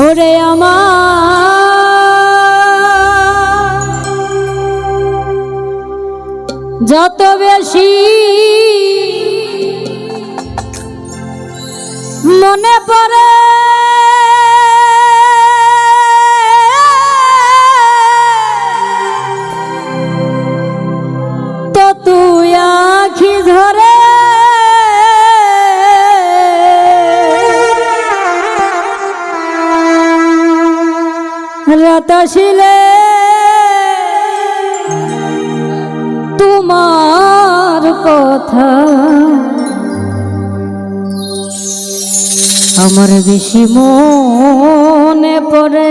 ওরে আমার। যত বেশি মনে পড়ে রতশিলে তোমার কথা। আমার বেশি মনে পড়ে।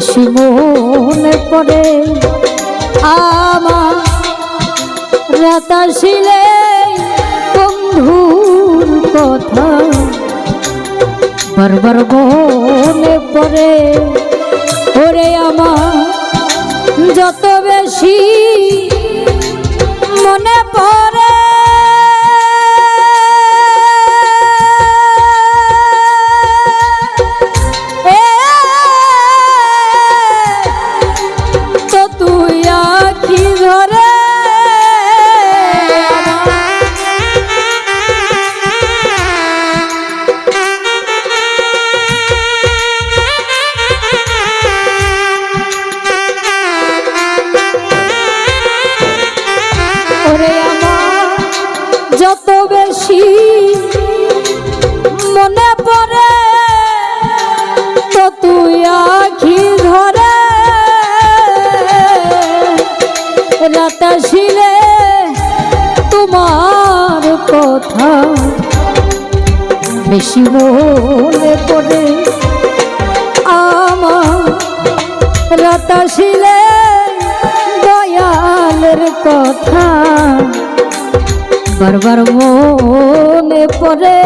বেশি মনে পড়ে। আমার রাতাশিলে বন্ধুর কথা। বারবার মনে পড়ে। ওরে আমার, যত বেশি মনে পড়ে রাতাশিলে তোমার কথা বেশি মনে পড়ে। আমার রাতাশিলে দয়ালের কথা বারবার মনে পড়ে।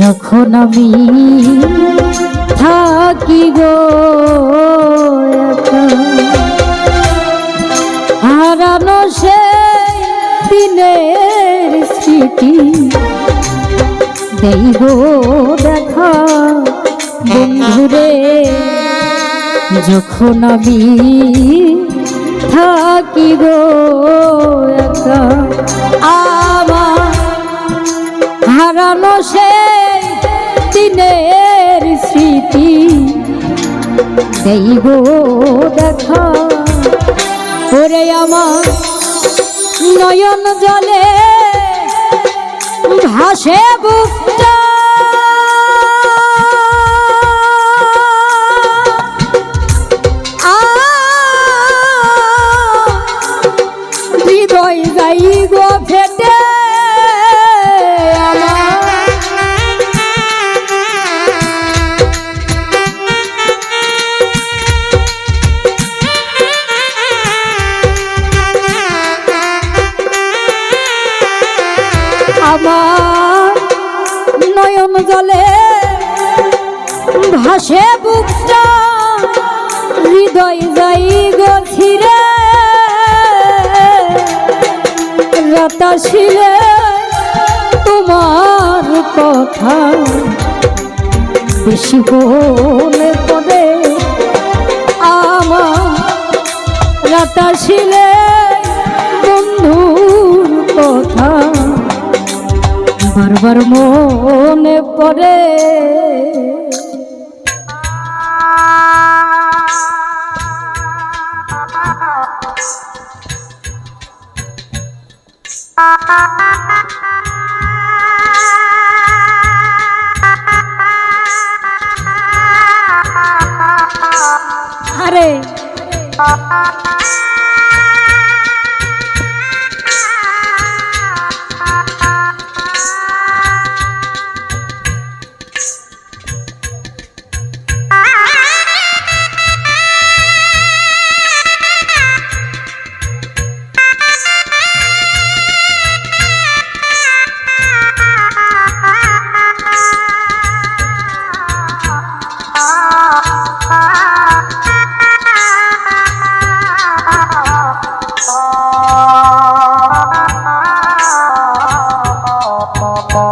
যখন আমি থাকি গো হারানো সে দিনের স্মৃতি দেব দেখা বন্ধুরে। যখন আমি থাকি গো একা, আমার হারানো সেই দিনের স্মৃতি। সেই গো দেখা ওরে আমার নয়ন জলে ভাসে বুকটা। ভাসে বুকটা, হৃদয় যাই গছিরে রাতাশিলে তোমার কথা বেশি বলে পদে আমার রাতাশিলে বন্ধুর কথা বারবার মনে পড়ে। আরে।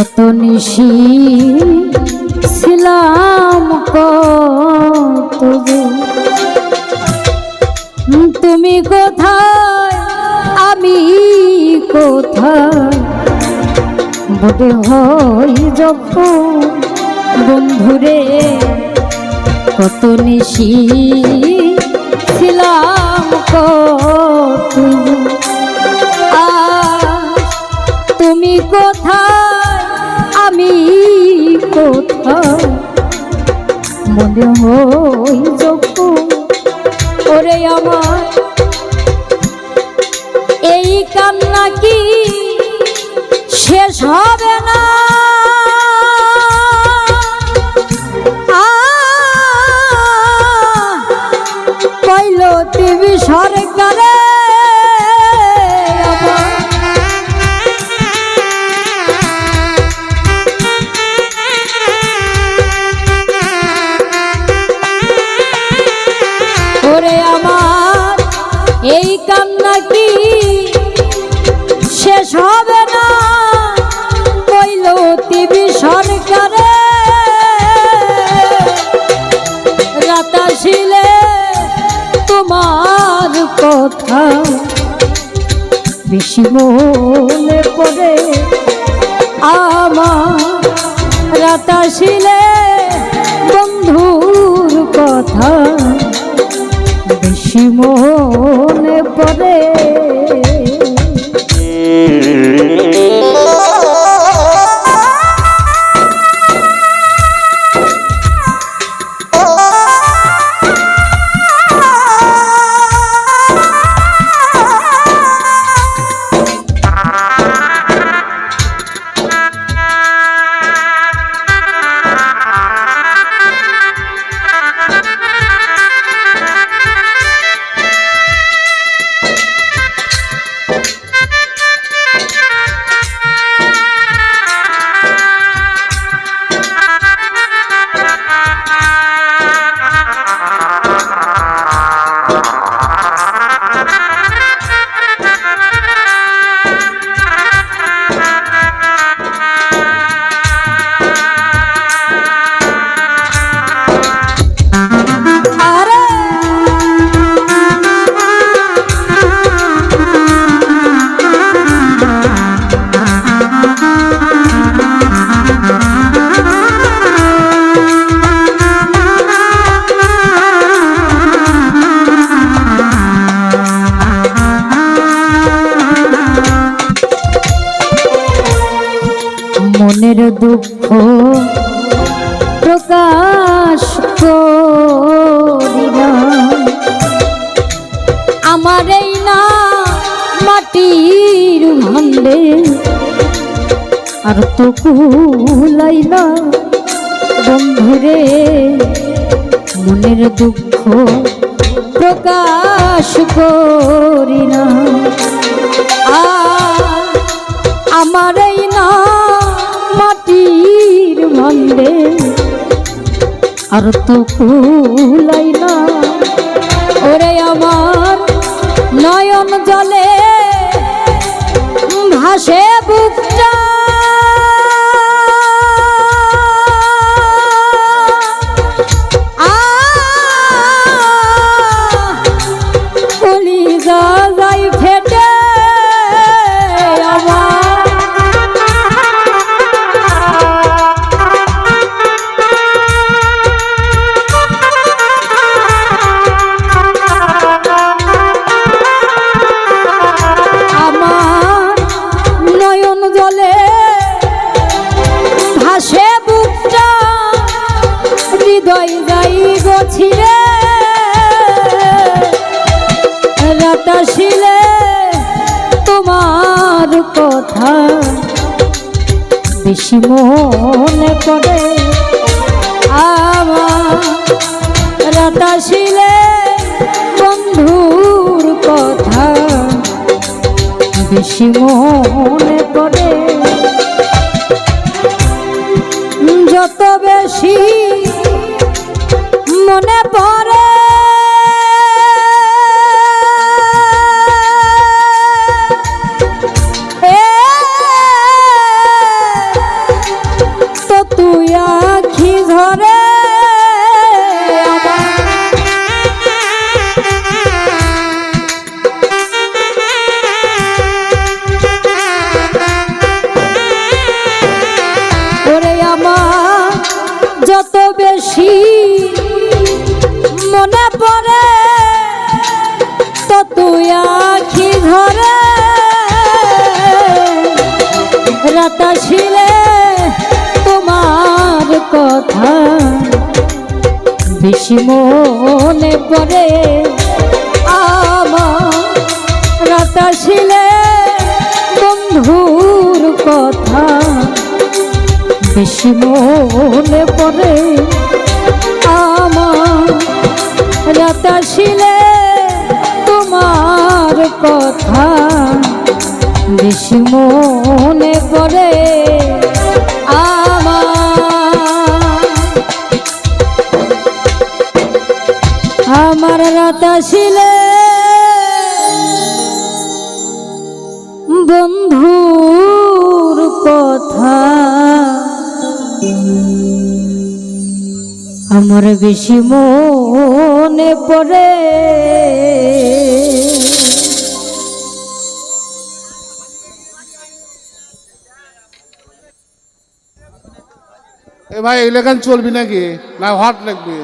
কত নিশি ছিলাম কত। তুমি কোথায়, আমি কোথায়? বটে হই যখন বন্ধুরে কত নিশি ছিলাম কত তুমি কোথায়? মনে হই যখন ওরে আমার এই কান্না কি শেষ হবে? বেশি মনে পড়ে। আমার রাতাশিলে দুঃখ প্রকাশ না আমার এই না মাটির ভান্ডে আর তো কুলাই না বন্ধুরে মনের দুঃখ প্রকাশ করি না আমার এই না আর তো কুলাই না ওরে আমার রাতাশিলে তোমার কথা বেশি মনে করে আমার রাত আসিলে বন্ধুর কথা বেশি মনে করে মনে পড়ে তো তুই আখি ধরে রাতাশিলে তোমার কথা বেশি মনে পড়ে। আমার রাতাশিলে বন্ধুর কথা বেশি মনে পড়ে। রাতাশিলে তোমার কথা বেশি মনে পড়ে আমার। আমার রাতাশিলে বন্ধুর কথা। আমার বেশি মনে পড়ে। এ ভাই এলাকান চলবি নাকি? না হট লাগবে।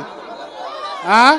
হ্যাঁ?